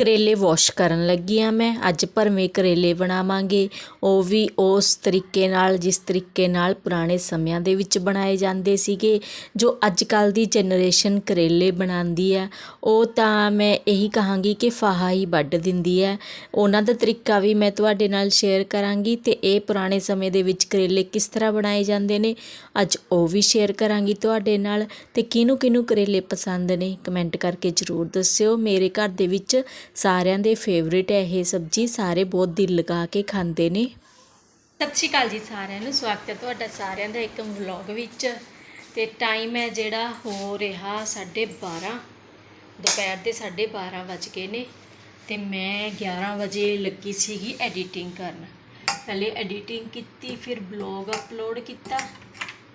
ਕਰੇਲੇ ਵਾਸ਼ ਕਰਨ ਲੱਗੀ ਆ ਮੈਂ। ਅੱਜ ਭਰਵੇਂ ਕਰੇਲੇ ਬਣਾਵਾਂਗੇ। ਉਹ ਵੀ ਉਸ ਤਰੀਕੇ ਨਾਲ, ਜਿਸ ਤਰੀਕੇ ਨਾਲ ਪੁਰਾਣੇ ਸਮਿਆਂ ਦੇ ਵਿੱਚ ਬਣਾਏ ਜਾਂਦੇ ਸੀਗੇ, ਜੋ ਅੱਜ ਕੱਲ੍ਹ ਦੀ ਜਨਰੇਸ਼ਨ ਕਰੇਲੇ ਬਣਾਉਂਦੀ ਹੈ। ਉਹ ਤਾਂ ਮੈਂ ਇਹੀ ਕਹਾਂਗੀ ਕਿ ਫਾਹਾ ਹੀ ਵੱਢ ਦਿੰਦੀ ਹੈ। ਉਹਨਾਂ ਦਾ ਤਰੀਕਾ ਵੀ ਮੈਂ ਤੁਹਾਡੇ ਨਾਲ ਸ਼ੇਅਰ ਕਰਾਂਗੀ ਤੇ ਇਹ ਪੁਰਾਣੇ ਸਮੇਂ ਦੇ ਵਿੱਚ ਕਰੇਲੇ ਕਿਸ ਤਰ੍ਹਾਂ ਬਣਾਏ ਜਾਂਦੇ ਨੇ, ਅੱਜ ਉਹ ਵੀ ਸ਼ੇਅਰ ਕਰਾਂਗੀ ਤੁਹਾਡੇ ਨਾਲ। ਤੇ ਕਿਹਨੂੰ ਕਿਹਨੂੰ ਕਰੇਲੇ ਪਸੰਦ ਨੇ ਕਮੈਂਟ ਕਰਕੇ ਜ਼ਰੂਰ ਦੱਸਿਓ। ਮੇਰੇ ਘਰ ਦੇ ਵਿੱਚ ਸਾਰਿਆਂ ਦੇ ਫੇਵਰਿਟ ਹੈ ਇਹ ਸਬਜ਼ੀ, ਸਾਰੇ ਬਹੁਤ ਦਿਲ ਲਗਾ ਕੇ ਖਾਂਦੇ ਨੇ। ਸਤਿ ਸ਼੍ਰੀ ਅਕਾਲ ਜੀ ਸਾਰਿਆਂ ਨੂੰ, ਸਵਾਗਤ ਹੈ ਤੁਹਾਡਾ ਸਾਰਿਆਂ ਦਾ ਇੱਕ ਵਲੌਗ ਵਿੱਚ। ਤੇ ਟਾਈਮ ਹੈ ਜਿਹੜਾ ਹੋ ਰਿਹਾ 12:30 ਦੁਪਹਿਰ ਦੇ 12:30 ਵੱਜ ਗਏ ਨੇ। ਤੇ ਮੈਂ 11 ਵਜੇ ਲੱਗੀ ਸੀਗੀ ਐਡੀਟਿੰਗ ਕਰਨ। ਪਹਿਲੇ ਐਡੀਟਿੰਗ ਕੀਤੀ, ਫਿਰ ਬਲੌਗ ਅਪਲੋਡ ਕੀਤਾ,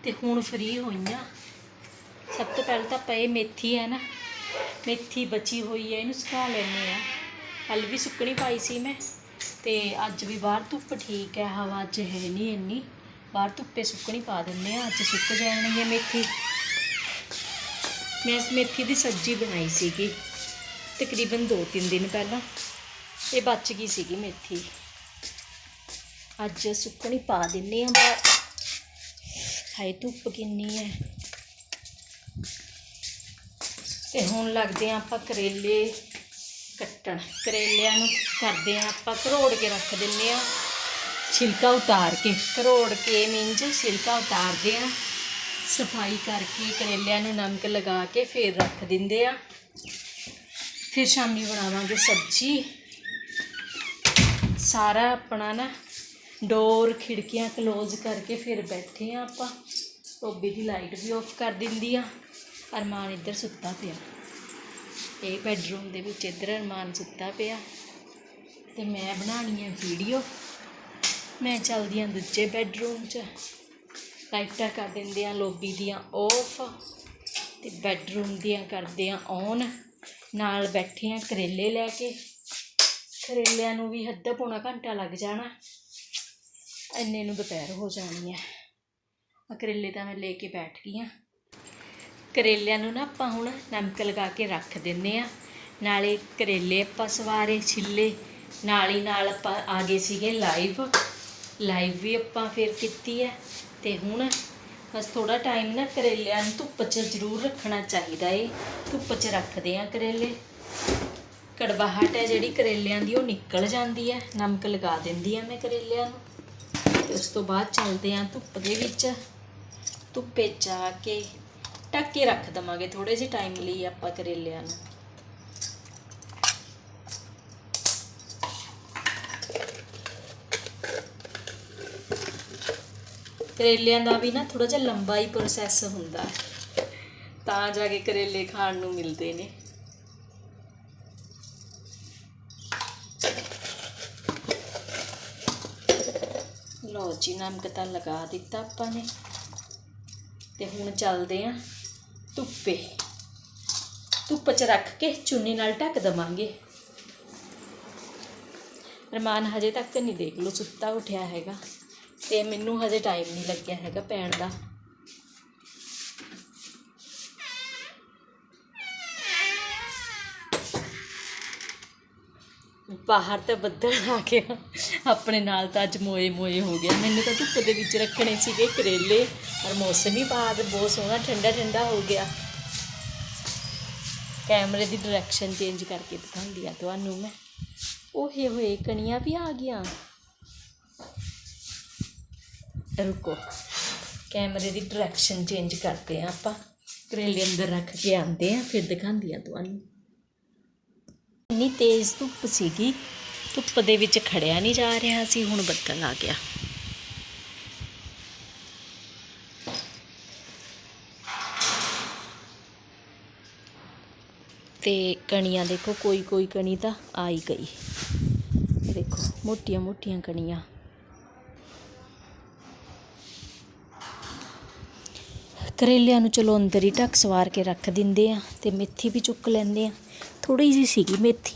ਤੇ ਹੁਣ ਫ੍ਰੀ ਹੋਈਆਂ ਸਭ ਤੋਂ ਪਹਿਲਾਂ ਤਾਂ ਪਏ ਮੇਥੀ ਹੈ ਨਾ। ਮੇਥੀ ਬਚੀ ਹੋਈ ਹੈ, ਇਹਨੂੰ ਸੁਕਾ ਲੈਂਦੇ ਆ ਕੱਲ ਵੀ ਸੁੱਕਣੀ ਪਾਈ ਸੀ ਮੈਂ, ਤੇ ਅੱਜ ਵੀ ਬਾਹਰ ਧੁੱਪ ਠੀਕ ਹੈ, ਹਵਾ ਅੱਜ ਹੈ ਨਹੀਂ ਇੰਨੀ। ਬਾਹਰ ਧੁੱਪੇ ਸੁੱਕਣੀ ਪਾ ਦਿੰਦੇ ਆ ਅੱਜ ਸੁੱਕ ਜਾਣੀ ਹੈ ਮੇਥੀ। ਮੈਂ ਇਸ ਮੇਥੀ ਦੀ ਸਬਜ਼ੀ ਬਣਾਈ ਸੀਗੀ, ਤਕਰੀਬਨ 2-3 ਦਿਨ ਪਹਿਲਾਂ। ਇਹ ਬਚ ਗਈ ਸੀਗੀ ਮੇਥੀ। ਅੱਜ ਸੁੱਕਣੀ ਪਾ ਦਿੰਦੇ ਆ ਬਾਹਰ। ਹਾਏ, ਧੁੱਪ ਕਿੰਨੀ ਹੈ। ਤੇ ਹੁਣ ਲੱਗਦੇ ਆ ਆਪਾਂ ਕਰੇਲੇ ਕੱਟਣ। ਕਰੇਲਿਆਂ ਨੂੰ ਕਰਦੇ ਆ ਆਪਾਂ, ਘਰੋੜ ਕੇ ਰੱਖ ਦਿੰਨੇ ਆ ਛਿਲਕਾ ਉਤਾਰ ਕੇ, ਘਰੋੜ ਕੇ ਮੀਨਜ ਛਿਲਕਾ ਉਤਾਰਦੇ ਆ ਸਫ਼ਾਈ ਕਰਕੇ ਕਰੇਲਿਆਂ ਨੂੰ ਨਮਕ ਲਗਾ ਕੇ ਫਿਰ ਰੱਖ ਦਿੰਦੇ ਆ ਫਿਰ ਸ਼ਾਮੀ ਬਣਾਵਾਂਗੇ ਸਬਜ਼ੀ। ਸਾਰਾ ਆਪਣਾ ਨਾ ਡੋਰ ਖਿੜਕੀਆਂ ਕਲੋਜ਼ ਕਰਕੇ ਫਿਰ ਬੈਠੇ ਆ ਆਪਾਂ। ਟੋਬੀ ਦੀ ਲਾਈਟ ਵੀ ਆਫ ਕਰ ਦਿੰਦੀ ਆ ਅਰਮਾਨ ਇੱਧਰ ਸੁੱਤਾ ਪਿਆ। ਇਹ ਬੈਡਰੂਮ ਦੇ ਵਿੱਚ ਇੱਧਰ ਅਰਮਾਨ ਸੁੱਤਾ ਪਿਆ। ਤੇ ਮੈਂ ਬਣਾਉਣੀ ਹੈ ਵੀਡੀਓ ਮੈਂ ਚੱਲਦੀ ਹਾਂ ਦੂਜੇ ਬੈਡਰੂਮ 'ਚ। ਲਾਈਟਾਂ ਕਰ ਦਿੰਦੇ ਆ ਲੋਬੀ ਦੀਆਂ ਆਫ ਤੇ ਬੈੱਡਰੂਮ ਦੀਆਂ ਕਰਦੇ ਆ ਔਨ ਨਾਲ ਬੈਠੇ ਆ ਕਰੇਲੇ ਲੈ ਕੇ। ਕਰੇਲਿਆਂ ਨੂੰ ਵੀ ਅੱਧਾ ਪੌਣਾ ਘੰਟਾ ਲੱਗ ਜਾਣਾ। ਇੰਨੇ ਨੂੰ ਦੁਪਹਿਰ ਹੋ ਜਾਣੀ ਹੈ ਕਰੇਲੇ ਤਾਂ ਮੈਂ ਲੈ ਕੇ ਬੈਠ ਗਈ ਹਾਂ ਕਰੇਲਿਆਂ ਨੂੰ ਨਾ ਆਪਾਂ ਹੁਣ ਨਮਕ ਲਗਾ ਕੇ ਰੱਖ ਦਿੰਨੇ ਆ। ਨਾਲੇ ਕਰੇਲੇ ਆਪਾਂ ਸਵਾਰੇ, ਛਿੱਲੇ, ਨਾਲ ਹੀ ਨਾਲ ਆਪਾਂ ਆ ਗਏ ਸੀਗੇ ਲਾਈਵ। ਲਾਈਵ ਵੀ ਆਪਾਂ ਫਿਰ ਕੀਤੀ ਹੈ ਤੇ ਹੁਣ ਬਸ ਥੋੜਾ ਟਾਈਮ ਨਾ ਕਰੇਲਿਆਂ ਨੂੰ ਧੁੱਪ 'ਚ ਜ਼ਰੂਰ ਰੱਖਣਾ ਚਾਹੀਦਾ ਏ। ਧੁੱਪ 'ਚ ਰੱਖਦੇ ਆ ਕਰੇਲੇ। ਕੜਵਾਹਟ ਹੈ ਜਿਹੜੀ ਕਰੇਲਿਆਂ ਦੀ, ਉਹ ਨਿਕਲ ਜਾਂਦੀ ਹੈ ਨਮਕ ਲਗਾ ਦਿੰਦੀ ਆ ਮੈਂ ਕਰੇਲਿਆਂ ਨੂੰ। ਉਸ ਤੋਂ ਬਾਅਦ ਚੱਲਦੇ ਆ ਧੁੱਪ ਦੇ ਵਿੱਚ। ਧੁੱਪੇ ਜਾ ਕੇ ਢੱਕ ਕੇ ਰੱਖ ਦਵਾਂਗੇ ਥੋੜੇ ਜਿਹੇ ਟਾਈਮ ਲਈ ਆਪਾਂ ਕਰੇਲਿਆਂ ਨੂੰ। ਕਰੇਲਿਆਂ ਦਾ ਵੀ ਨਾ ਥੋੜਾ ਜਿਹਾ ਲੰਬਾ ਹੀ ਪ੍ਰੋਸੈਸ ਹੁੰਦਾ ਤਾਂ ਜਾ ਕੇ ਕਰੇਲੇ ਖਾਣ ਨੂੰ ਮਿਲਦੇ ਨੇ। ਲਓ ਜੀ, ਨਮਕ ਤਾਂ ਲਗਾ ਦਿੱਤਾ ਆਪਾਂ ਨੇ। ਤੇ ਹੁਣ ਚੱਲਦੇ ਆਂ ਧੁੱਪੇ। ਧੁੱਪ 'ਚ ਰੱਖ ਕੇ ਚੁੰਨੀ ਨਾਲ ਢੱਕ ਦਵਾਂਗੇ। ਰਮਾਨ ਹਜੇ ਤੱਕ ਨਹੀਂ ਦੇਖ ਲਓ ਸੁੱਤਾ ਉੱਠਿਆ ਹੈਗਾ ਤੇ ਮੈਨੂੰ ਹਜੇ ਟਾਈਮ ਨਹੀਂ ਲੱਗਿਆ ਹੈਗਾ ਪੈਣ ਦਾ। ਬਾਹਰ ਤਾਂ ਬੱਦਲ ਆ ਗਿਆ ਆਪਣੇ ਨਾਲ ਤਾਂ ਅੱਜ ਮੋਏ ਮੋਏ ਹੋ ਗਿਆ ਮੈਨੂੰ ਤਾਂ ਧੁੱਪ ਦੇ ਵਿੱਚ ਰੱਖਣੇ ਸੀਗੇ ਕਰੇਲੇ, ਪਰ ਮੌਸਮ ਹੀ ਬਾਅਦ ਬਹੁਤ ਸੋਹਣਾ, ਠੰਡਾ ਠੰਡਾ ਹੋ ਗਿਆ। ਕੈਮਰੇ ਦੀ ਡਾਇਰੈਕਸ਼ਨ ਚੇਂਜ ਕਰਕੇ ਦਿਖਾਉਂਦੀ ਆ ਤੁਹਾਨੂੰ ਮੈਂ। ਓਹੇ ਹੋਏ ਕਣੀਆਂ ਵੀ ਆ ਗਈਆਂ। ਰੁਕੋ। ਕੈਮਰੇ ਦੀ ਡਾਇਰੈਕਸ਼ਨ ਚੇਂਜ ਕਰਦੇ ਆ ਆਪਾਂ। ਕਰੇਲੇ ਅੰਦਰ ਰੱਖ ਕੇ ਆਉਂਦੇ ਆ, ਫਿਰ ਦਿਖਾਉਂਦੀ ਆ ਤੁਹਾਨੂੰ। ਇੰਨੀ ਤੇਜ਼ ਧੁੱਪ ਸੀਗੀ, ਧੁੱਪ ਦੇ ਵਿੱਚ ਖੜਿਆ ਨਹੀਂ ਜਾ ਰਿਹਾ ਸੀ, ਹੁਣ ਬੱਦਲ ਆ ਗਿਆ। ਤੇ ਕਣੀਆਂ ਦੇਖੋ, ਕੋਈ ਕੋਈ ਕਣੀ ਤਾਂ ਆ ਹੀ ਗਈ। ਦੇਖੋ, ਮੋਟੀਆਂ ਮੋਟੀਆਂ ਕਣੀਆਂ। ਕਰੇਲਿਆਂ ਨੂੰ ਚਲੋ ਅੰਦਰ ਹੀ ਢੱਕ ਸਵਾਰ ਕੇ ਰੱਖ ਦਿੰਦੇ ਆ ਤੇ ਮੇਥੀ ਵੀ ਚੁੱਕ ਲੈਂਦੇ ਆ। ਥੋੜੀ ਜਿਹੀ ਸੀਗੀ ਮੇਥੀ।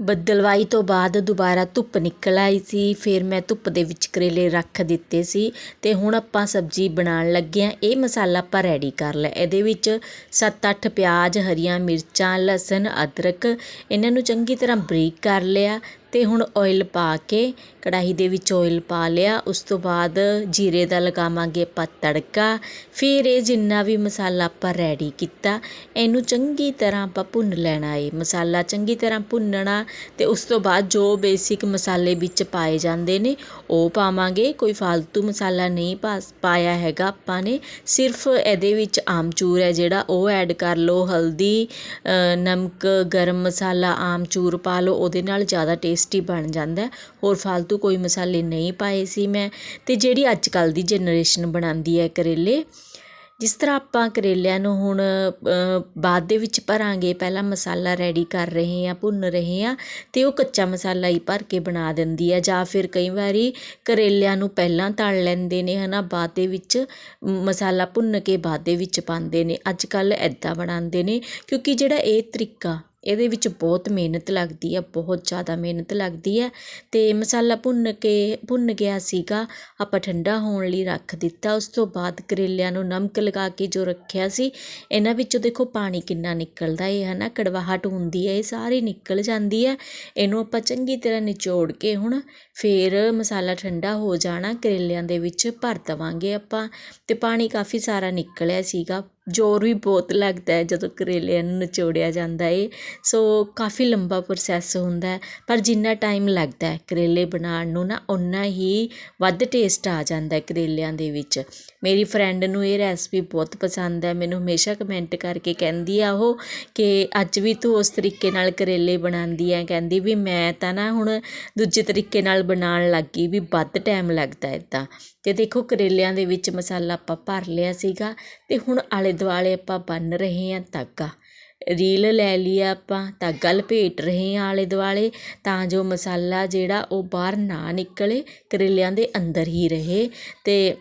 ਬੱਦਲਵਾਈ ਤੋਂ ਬਾਅਦ ਦੁਬਾਰਾ ਧੁੱਪ ਨਿਕਲ ਆਈ ਸੀ, ਫਿਰ ਮੈਂ ਧੁੱਪ ਦੇ ਵਿੱਚ ਕਰੇਲੇ ਰੱਖ ਦਿੱਤੇ ਸੀ ਤੇ ਹੁਣ ਆਪਾਂ ਸਬਜ਼ੀ ਬਣਾਉਣ ਲੱਗੇ ਹਾਂ। ਇਹ ਮਸਾਲਾ ਆਪਾਂ ਰੈਡੀ ਕਰ ਲਿਆ। ਇਹਦੇ ਵਿੱਚ 7-8 ਪਿਆਜ਼, ਹਰੀਆਂ ਮਿਰਚਾਂ, ਲਸਣ, ਅਦਰਕ, ਇਹਨਾਂ ਨੂੰ ਚੰਗੀ ਤਰ੍ਹਾਂ ਬਰੀਕ ਕਰ ਲਿਆ। ਅਤੇ ਹੁਣ ਓਇਲ ਪਾ ਕੇ ਕੜਾਹੀ ਦੇ ਵਿੱਚ ਓਇਲ ਪਾ ਲਿਆ। ਉਸ ਤੋਂ ਬਾਅਦ ਜੀਰੇ ਦਾ ਲਗਾਵਾਂਗੇ ਆਪਾਂ ਤੜਕਾ। ਫਿਰ ਇਹ ਜਿੰਨਾ ਵੀ ਮਸਾਲਾ ਆਪਾਂ ਰੈਡੀ ਕੀਤਾ, ਇਹਨੂੰ ਚੰਗੀ ਤਰ੍ਹਾਂ ਆਪਾਂ ਭੁੰਨ ਲੈਣਾ ਏ। ਮਸਾਲਾ ਚੰਗੀ ਤਰ੍ਹਾਂ ਭੁੰਨਣਾ ਅਤੇ ਉਸ ਤੋਂ ਬਾਅਦ ਜੋ ਬੇਸਿਕ ਮਸਾਲੇ ਵਿੱਚ ਪਾਏ ਜਾਂਦੇ ਨੇ, ਉਹ ਪਾਵਾਂਗੇ। ਕੋਈ ਫालतू ਮਸਾਲਾ ਨਹੀਂ ਪਾ, ਪਾਇਆ ਹੈਗਾ ਆਪਾਂ ਨੇ। ਸਿਰਫ ਇਹਦੇ ਵਿੱਚ ਆਮਚੂਰ ਹੈ ਜਿਹੜਾ, ਉਹ ਐਡ ਕਰ ਲਓ। ਹਲਦੀ ਨਮਕ, ਗਰਮ ਮਸਾਲਾ ਆਮਚੂਰ ਪਾ ਲਓ। ਉਹਦੇ ਨਾਲ ਜ਼ਿਆਦਾ ਟੇਸਟ ਬਣ ਜਾਂਦਾ ਹੋਰ ਫालतू ਕੋਈ ਮਸਾਲੇ ਨਹੀਂ ਪਾਏ ਸੀ ਮੈਂ। ਅਤੇ ਜਿਹੜੀ ਅੱਜ ਕੱਲ੍ਹ ਦੀ ਜਨਰੇਸ਼ਨ ਬਣਾਉਂਦੀ ਹੈ ਕਰੇਲੇ, ਜਿਸ ਤਰ੍ਹਾਂ ਆਪਾਂ ਕਰੇਲਿਆਂ ਨੂੰ ਹੁਣ ਬਾਅਦ ਦੇ ਵਿੱਚ ਭਰਾਂਗੇ, ਪਹਿਲਾਂ ਮਸਾਲਾ ਰੈਡੀ ਕਰ ਰਹੇ ਹਾਂ, ਭੁੰਨ ਰਹੇ ਹਾਂ ਅਤੇ ਉਹ ਕੱਚਾ ਮਸਾਲਾ ਹੀ ਭਰ ਕੇ ਬਣਾ ਦਿੰਦੀ ਹੈ। ਜਾਂ ਫਿਰ ਕਈ ਵਾਰੀ ਕਰੇਲਿਆਂ ਨੂੰ ਪਹਿਲਾਂ ਤਲ ਲੈਂਦੇ ਨੇ, ਹਨਾ, ਬਾਅਦ ਦੇ ਵਿੱਚ ਮਸਾਲਾ ਭੁੰਨ ਕੇ ਬਾਅਦ ਦੇ ਵਿੱਚ ਪਾਉਂਦੇ ਨੇ। ਅੱਜ ਕੱਲ੍ਹ ਐਦਾਂ ਬਣਾਉਂਦੇ ਨੇ, ਕਿਉਂਕਿ ਜਿਹੜਾ ਇਹ ਤਰੀਕਾ ਇਹਦੇ ਵਿੱਚ ਬਹੁਤ ਮਿਹਨਤ ਲੱਗਦੀ ਹੈ ਬਹੁਤ ਜ਼ਿਆਦਾ ਮਿਹਨਤ ਲੱਗਦੀ ਹੈ ਅਤੇ ਮਸਾਲਾ ਭੁੰਨ ਕੇ, ਭੁੰਨ ਗਿਆ ਸੀਗਾ, ਆਪਾਂ ਠੰਡਾ ਹੋਣ ਲਈ ਰੱਖ ਦਿੱਤਾ। ਉਸ ਤੋਂ ਬਾਅਦ ਕਰੇਲਿਆਂ ਨੂੰ ਨਮਕ ਲਗਾ ਕੇ ਜੋ ਰੱਖਿਆ ਸੀ, ਇਹਨਾਂ ਵਿੱਚੋਂ ਦੇਖੋ ਪਾਣੀ ਕਿੰਨਾ ਨਿਕਲਦਾ ਹੈ ਨਾ ਕੜਵਾਹਟ ਹੁੰਦੀ ਹੈ ਇਹ ਸਾਰੀ ਨਿਕਲ ਜਾਂਦੀ ਹੈ ਇਹਨੂੰ ਆਪਾਂ ਚੰਗੀ ਤਰ੍ਹਾਂ ਨਿਚੋੜ ਕੇ ਹੁਣ ਫਿਰ ਮਸਾਲਾ ਠੰਡਾ ਹੋ ਜਾਣਾ, ਕਰੇਲਿਆਂ ਦੇ ਵਿੱਚ ਭਰ ਦੇਵਾਂਗੇ ਆਪਾਂ। ਅਤੇ ਪਾਣੀ ਕਾਫੀ ਸਾਰਾ ਨਿਕਲਿਆ ਸੀਗਾ। ਜ਼ੋਰ ਵੀ ਬਹੁਤ ਲੱਗਦਾ ਹੈ ਜਦੋਂ ਕਰੇਲਿਆਂ ਨੂੰ ਨਿਚੋੜਿਆ ਜਾਂਦਾ ਏ। ਸੋ ਕਾਫੀ ਲੰਬਾ ਪ੍ਰੋਸੈਸ ਹੁੰਦਾ ਪਰ ਜਿੰਨਾ ਟਾਈਮ ਲੱਗਦਾ ਕਰੇਲੇ ਬਣਾਉਣ ਨੂੰ ਨਾ, ਓਨਾ ਹੀ ਵੱਧ ਟੇਸਟ ਆ ਜਾਂਦਾ ਕਰੇਲਿਆਂ ਦੇ ਵਿੱਚ। ਮੇਰੀ ਫਰੈਂਡ ਨੂੰ ਇਹ ਰੈਸਪੀ ਬਹੁਤ ਪਸੰਦ ਹੈ। ਮੈਨੂੰ ਹਮੇਸ਼ਾ ਕਮੈਂਟ ਕਰਕੇ ਕਹਿੰਦੀ ਆ ਉਹ ਕਿ ਅੱਜ ਵੀ ਤੂੰ ਉਸ ਤਰੀਕੇ ਨਾਲ ਕਰੇਲੇ ਬਣਾਉਂਦੀ ਹੈ ਕਹਿੰਦੀ ਵੀ ਮੈਂ ਤਾਂ ਨਾ ਹੁਣ ਦੂਜੇ ਤਰੀਕੇ ਨਾਲ ਬਣਾਉਣ ਲੱਗ ਗਈ ਵੀ ਵੱਧ ਟਾਈਮ ਲੱਗਦਾ ਇੱਦਾਂ ਅਤੇ ਦੇਖੋ ਕਰੇਲਿਆਂ ਦੇ ਵਿੱਚ ਮਸਾਲਾ ਆਪਾਂ ਭਰ ਲਿਆ ਸੀਗਾ ਅਤੇ ਹੁਣ ਆਲੇ ਦੁਆਲੇ ਆਪਾਂ ਬੰਨ ਰਹੇ ਹਾਂ ਧਾਗਾ। ਰੀਲ ਲੈ ਲਈ ਆ ਆਪਾਂ, ਧਾਗਾ ਲਪੇਟ ਰਹੇ ਹਾਂ ਆਲੇ ਦੁਆਲੇ ਤਾਂ ਜੋ ਮਸਾਲਾ ਜਿਹੜਾ ਉਹ ਬਾਹਰ ਨਾ ਨਿਕਲੇ, ਕਰੇਲਿਆਂ ਦੇ ਅੰਦਰ ਹੀ ਰਹੇ ਅਤੇ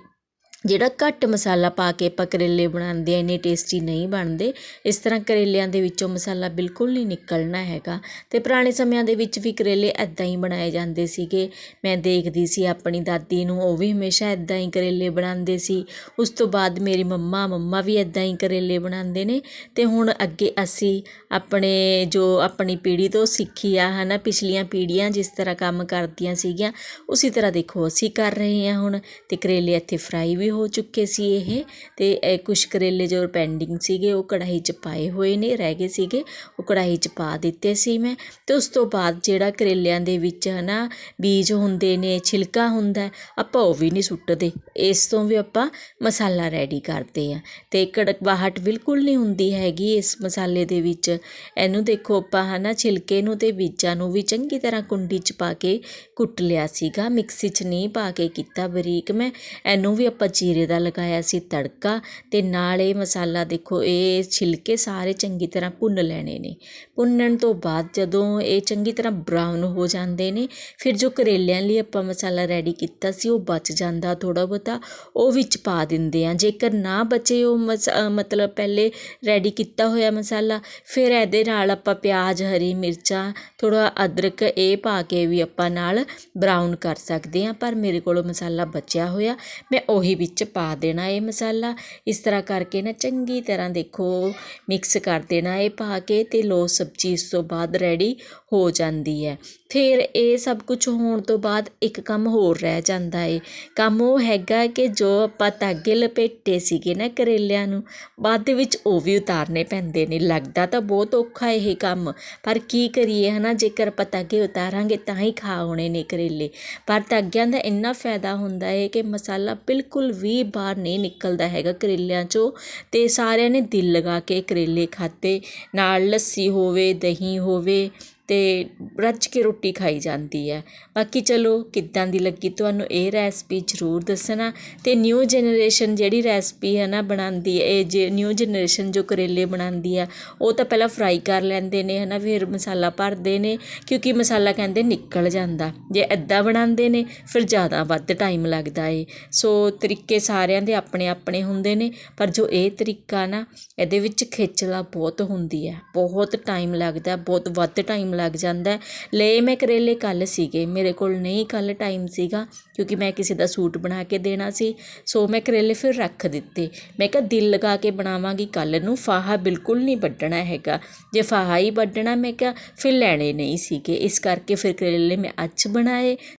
ਜਿਹੜਾ ਘੱਟ ਮਸਾਲਾ ਪਾ ਕੇ ਆਪਾਂ ਕਰੇਲੇ ਬਣਾਉਂਦੇ ਆ, ਇੰਨੇ ਟੇਸਟੀ ਨਹੀਂ ਬਣਦੇ। ਇਸ ਤਰ੍ਹਾਂ ਕਰੇਲਿਆਂ ਦੇ ਵਿੱਚੋਂ ਮਸਾਲਾ ਬਿਲਕੁਲ ਨਹੀਂ ਨਿਕਲਣਾ ਹੈਗਾ। ਅਤੇ ਪੁਰਾਣੇ ਸਮਿਆਂ ਦੇ ਵਿੱਚ ਵੀ ਕਰੇਲੇ ਇੱਦਾਂ ਹੀ ਬਣਾਏ ਜਾਂਦੇ ਸੀਗੇ। ਮੈਂ ਦੇਖਦੀ ਸੀ ਆਪਣੀ ਦਾਦੀ ਨੂੰ, ਉਹ ਵੀ ਹਮੇਸ਼ਾ ਇੱਦਾਂ ਹੀ ਕਰੇਲੇ ਬਣਾਉਂਦੇ ਸੀ। ਉਸ ਤੋਂ ਬਾਅਦ ਮੇਰੀ ਮੰਮਾ ਮੰਮਾ ਵੀ ਇੱਦਾਂ ਹੀ ਕਰੇਲੇ ਬਣਾਉਂਦੇ ਨੇ। ਅਤੇ ਹੁਣ ਅੱਗੇ ਅਸੀਂ ਆਪਣੇ ਜੋ ਆਪਣੀ ਪੀੜ੍ਹੀ ਤੋਂ ਸਿੱਖੀ ਆ, ਹਨਾ, ਪਿਛਲੀਆਂ ਪੀੜ੍ਹੀਆਂ ਜਿਸ ਤਰ੍ਹਾਂ ਕੰਮ ਕਰਦੀਆਂ ਸੀਗੀਆਂ, ਉਸੇ ਤਰ੍ਹਾਂ ਦੇਖੋ, ਅਸੀਂ ਕਰ ਰਹੇ ਹਾਂ ਹੁਣ। ਅਤੇ ਕਰੇਲੇ ਇੱਥੇ ਫਰਾਈ ਵੀ ਹੋ ਚੁੱਕੇ ਸੀ ਇਹ। ਅਤੇ ਕੁਛ ਕਰੇਲੇ ਜੋ ਪੈਂਡਿੰਗ ਸੀਗੇ, ਉਹ ਕੜਾਹੀ 'ਚ ਪਾਏ ਹੋਏ ਨੇ, ਰਹਿ ਗਏ ਸੀਗੇ। ਉਹ ਕੜਾਹੀ 'ਚ ਪਾ ਦਿੱਤੇ ਸੀ ਮੈਂ। ਅਤੇ ਉਸ ਤੋਂ ਬਾਅਦ ਜਿਹੜਾ ਕਰੇਲਿਆਂ ਦੇ ਵਿੱਚ ਹੈ ਨਾ ਬੀਜ ਹੁੰਦੇ ਨੇ, ਛਿਲਕਾ ਹੁੰਦਾ, ਆਪਾਂ ਉਹ ਵੀ ਨਹੀਂ ਸੁੱਟਦੇ। ਇਸ ਤੋਂ ਵੀ ਆਪਾਂ ਮਸਾਲਾ ਰੈਡੀ ਕਰਦੇ ਆ ਤੇ ਕੜਕਵਾਹਟ ਬਿਲਕੁਲ ਨਹੀਂ ਹੁੰਦੀ ਹੈਗੀ ਇਸ ਮਸਾਲੇ ਦੇ ਵਿੱਚ। ਇਹਨੂੰ ਦੇਖੋ ਆਪਾਂ ਹੈ ਨਾ ਛਿਲਕੇ ਨੂੰ ਅਤੇ ਬੀਜਾਂ ਨੂੰ ਵੀ ਚੰਗੀ ਤਰ੍ਹਾਂ ਕੁੰਡੀ 'ਚ ਪਾ ਕੇ ਕੁੱਟ ਲਿਆ ਸੀਗਾ। ਮਿਕਸੀ 'ਚ ਨਹੀਂ ਪਾ ਕੇ ਕੀਤਾ ਬਰੀਕ ਮੈਂ। ਇਹਨੂੰ ਵੀ ਆਪਾਂ ਜੀਰੇ ਦਾ ਲਗਾਇਆ ਸੀ ਤੜਕਾ ਅਤੇ ਨਾਲ ਇਹ ਮਸਾਲਾ ਦੇਖੋ, ਇਹ ਛਿਲਕੇ ਸਾਰੇ ਚੰਗੀ ਤਰ੍ਹਾਂ ਭੁੰਨ ਲੈਣੇ ਨੇ। ਭੁੰਨਣ ਤੋਂ ਬਾਅਦ ਜਦੋਂ ਇਹ ਚੰਗੀ ਤਰ੍ਹਾਂ ਬਰਾਊਨ ਹੋ ਜਾਂਦੇ ਨੇ, ਫਿਰ ਜੋ ਕਰੇਲਿਆਂ ਲਈ ਆਪਾਂ ਮਸਾਲਾ ਰੈਡੀ ਕੀਤਾ ਸੀ, ਉਹ ਬਚ ਜਾਂਦਾ ਥੋੜ੍ਹਾ ਬਹੁਤਾ, ਉਹ ਵਿੱਚ ਪਾ ਦਿੰਦੇ ਆ ਜੇਕਰ ਨਾ ਬਚੇ ਉਹ ਮਸਾ ਮਤਲਬ ਪਹਿਲੇ ਰੈਡੀ ਕੀਤਾ ਹੋਇਆ ਮਸਾਲਾ, ਫਿਰ ਇਹਦੇ ਨਾਲ ਆਪਾਂ ਪਿਆਜ਼, ਹਰੀ ਮਿਰਚਾਂ, ਥੋੜ੍ਹਾ ਅਦਰਕ ਇਹ ਪਾ ਕੇ ਵੀ ਆਪਾਂ ਨਾਲ ਬਰਾਊਨ ਕਰ ਸਕਦੇ ਆ ਪਰ ਮੇਰੇ ਕੋਲ ਮਸਾਲਾ ਬਚਿਆ ਹੋਇਆ, ਮੈਂ ਉਹੀ ਵਿੱਚ ਵਿੱਚ ਪਾ ਦੇਣਾ ਇਹ ਮਸਾਲਾ। ਇਸ ਤਰ੍ਹਾਂ ਕਰਕੇ ਨਾ ਚੰਗੀ ਤਰ੍ਹਾਂ ਦੇਖੋ ਮਿਕਸ ਕਰ ਦੇਣਾ ਇਹ ਪਾ ਕੇ ਅਤੇ ਲੋ ਸਬਜ਼ੀ। ਇਸ ਤੋਂ ਬਾਅਦ ਰੈਡੀ ਹੋ ਜਾਂਦੀ ਹੈ। ਫਿਰ ਇਹ ਸਭ ਕੁਝ ਹੋਣ ਤੋਂ ਬਾਅਦ ਇੱਕ ਕੰਮ ਹੋਰ ਰਹਿ ਜਾਂਦਾ ਏ। ਕੰਮ ਉਹ ਹੈਗਾ ਕਿ ਜੋ ਆਪਾਂ ਧਾਗੇ ਲਪੇਟੇ ਸੀਗੇ ਨਾ ਕਰੇਲਿਆਂ ਨੂੰ ਬਾਅਦ ਦੇ ਵਿੱਚ ਉਹ ਵੀ ਉਤਾਰਨੇ ਪੈਂਦੇ ਨੇ। ਲੱਗਦਾ ਤਾਂ ਬਹੁਤ ਔਖਾ ਇਹ ਕੰਮ। ਪਰ ਕੀ ਕਰੀਏ ਹੈ ਨਾ ਜੇਕਰ ਆਪਾਂ ਧਾਗੇ ਉਤਾਰਾਂਗੇ ਤਾਂ ਹੀ ਖਾ ਹੋਣੇ ਨੇ ਕਰੇਲੇ। ਪਰ ਧਾਗਿਆਂ ਦਾ ਇੰਨਾ ਫਾਇਦਾ ਹੁੰਦਾ ਹੈ ਕਿ ਮਸਾਲਾ ਬਿਲਕੁਲ ਵੀ ਬਾਹਰ ਨਹੀਂ ਨਿਕਲਦਾ ਹੈਗਾ ਕਰੇਲਿਆਂ 'ਚੋਂ ਤੇ ਸਾਰਿਆਂ ਨੇ ਦਿਲ ਲਗਾ ਕੇ ਕਰੇਲੇ ਖਾਤੇ ਨਾਲ ਲੱਸੀ ਹੋਵੇ, ਦਹੀਂ ਹੋਵੇ ਤੇ ਰੱਜ ਕੇ ਰੋਟੀ ਖਾਈ ਜਾਂਦੀ ਹੈ। ਬਾਕੀ ਚਲੋ, ਕਿੱਦਾਂ ਦੀ ਲੱਗੀ ਤੁਹਾਨੂੰ ਇਹ ਰੈਸਪੀ ਜ਼ਰੂਰ ਦੱਸਣਾ ਅਤੇ ਨਿਊ ਜਨਰੇਸ਼ਨ ਜਿਹੜੀ ਰੈਸਪੀ ਹੈ ਨਾ ਬਣਾਉਂਦੀ ਇਹ ਜੇ ਨਿਊ ਜਨਰੇਸ਼ਨ ਜੋ ਕਰੇਲੇ ਬਣਾਉਂਦੀ ਆ ਉਹ ਤਾਂ ਪਹਿਲਾਂ ਫਰਾਈ ਕਰ ਲੈਂਦੇ ਨੇ ਹੈ ਨਾ ਫਿਰ ਮਸਾਲਾ ਭਰਦੇ ਨੇ, ਕਿਉਂਕਿ ਮਸਾਲਾ ਕਹਿੰਦੇ ਨਿਕਲ ਜਾਂਦਾ। ਜੇ ਐਦਾਂ ਬਣਾਉਂਦੇ ਨੇ, ਫਿਰ ਜ਼ਿਆਦਾ ਵੱਧ ਟਾਈਮ ਲੱਗਦਾ ਏ। ਸੋ ਤਰੀਕੇ ਸਾਰਿਆਂ ਦੇ ਆਪਣੇ ਆਪਣੇ ਹੁੰਦੇ ਨੇ, ਪਰ ਜੋ ਇਹ ਤਰੀਕਾ ਨਾ, ਇਹਦੇ ਵਿੱਚ ਖੇਚਲਾ ਬਹੁਤ ਹੁੰਦੀ ਹੈ। ਬਹੁਤ ਟਾਈਮ ਲੱਗਦਾ, ਬਹੁਤ ਵੱਧ ਟਾਈਮ ਲੱਗ ਜਾਂਦਾ ਲਏ ਮੈਂ ਕਰੇਲੇ ਕੱਲ੍ਹ ਸੀਗੇ। ਮੇਰੇ ਕੋਲ ਨਹੀਂ ਕੱਲ੍ਹ ਟਾਈਮ ਸੀਗਾ ਕਿਉਂਕਿ ਮੈਂ ਕਿਸੇ ਦਾ ਸੂਟ ਬਣਾ ਕੇ ਦੇਣਾ ਸੀ। ਸੋ ਮੈਂ ਕਰੇਲੇ ਫਿਰ ਰੱਖ ਦਿੱਤੇ। ਮੈਂ ਕਿਹਾ ਦਿਲ ਲਗਾ ਕੇ ਬਣਾਵਾਂਗੀ। ਕੱਲ੍ਹ ਨੂੰ ਫਾਹਾ ਬਿਲਕੁਲ ਨਹੀਂ ਵੱਢਣਾ ਹੈਗਾ। ਜੇ ਫਾਹਾ ਹੀ ਵੱਢਣਾ ਮੈਂ ਕਿਹਾ, ਫਿਰ ਲੈਣੇ ਨਹੀਂ ਸੀਗੇ। ਇਸ ਕਰਕੇ ਫਿਰ ਕਰੇਲੇ ਮੈਂ ਅੱਜ ਬਣਾਏ।